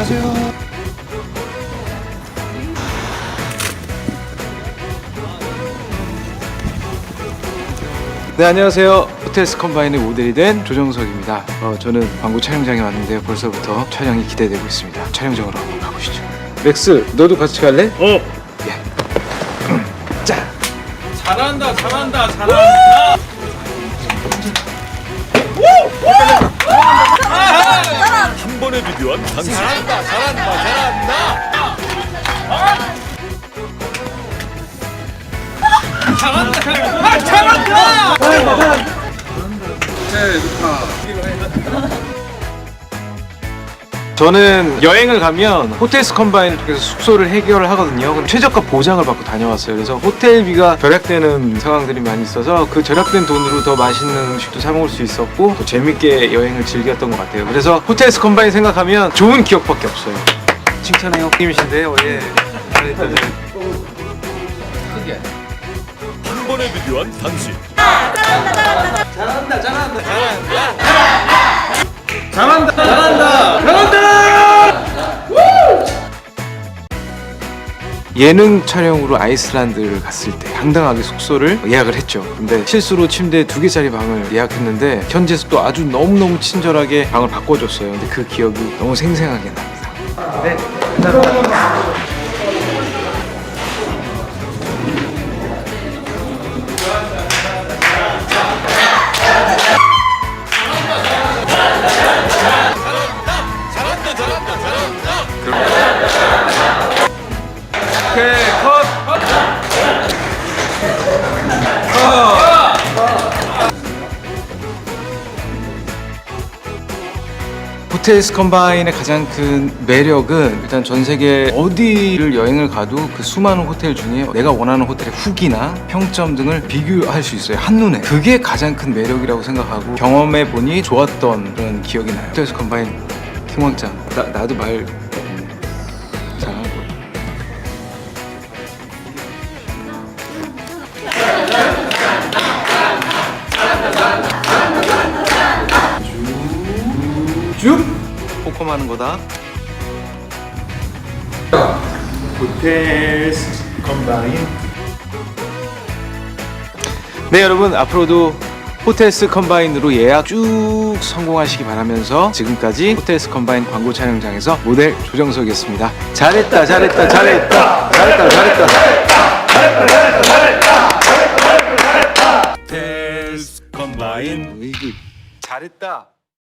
안녕하세요. 네 안녕하세요 호텔스 컴바인의 모델이 된 조정석입니다 어, 저는 광고 촬영장에 왔는데요 벌써부터 촬영이 기대되고 있습니다 촬영장으로 한번 가보시죠 맥스 너도 같이 갈래? 어. 예 자, 잘한다, 잘한다, 잘한다. 한 번에 비교한 당신. 잘한다, 잘한다, 잘한다. 잘한다, 잘한다. 아, 잘한다. 저는 여행을 가면 호텔스 컴바인을 통해서 숙소를 해결을 하거든요. 그럼 최저가 보장을 받고 다녀왔어요. 그래서 호텔비가 절약되는 상황들이 많이 있어서 그 절약된 돈으로 더 맛있는 음식도 사 먹을 수 있었고 더 재밌게 여행을 즐겼던 것 같아요. 그래서 호텔스 컴바인 생각하면 좋은 기억밖에 없어요. 칭찬해요. 님이신데요. 예. 한 번에 비교한 당신. 예능 촬영으로 아이슬란드를 갔을 때 당당하게 숙소를 예약을 했죠. 근데 실수로 침대 두 개짜리 방을 예약했는데 현지에서 또 아주 너무너무 친절하게 방을 바꿔줬어요. 근데 그 기억이 너무 생생하게 납니다. 네, 감사합니다. 호텔스 컴바인의 가장 큰 매력은 일단 전 세계 어디를 여행을 가도 그 수많은 호텔 중에 내가 원하는 호텔의 후기나 평점 등을 비교할 수 있어요 한눈에. 그게 가장 큰 매력이라고 생각하고 경험해 보니 좋았던 그런 기억이 나요. 호텔스 컴바인 킹왕짱 나, 나도 말 쭉? 꼼꼼하는 거다. 호텔스 컴바인. 네 여러분 앞으로도 호텔스 컴바인으로 예약 쭉 성공하시기 바라면서 지금까지 호텔스 컴바인 광고 촬영장에서 모델 조정석이었습니다. 잘했다 잘했다 잘했다. 잘했다 잘했다. 호텔스 컴바인. 잘했다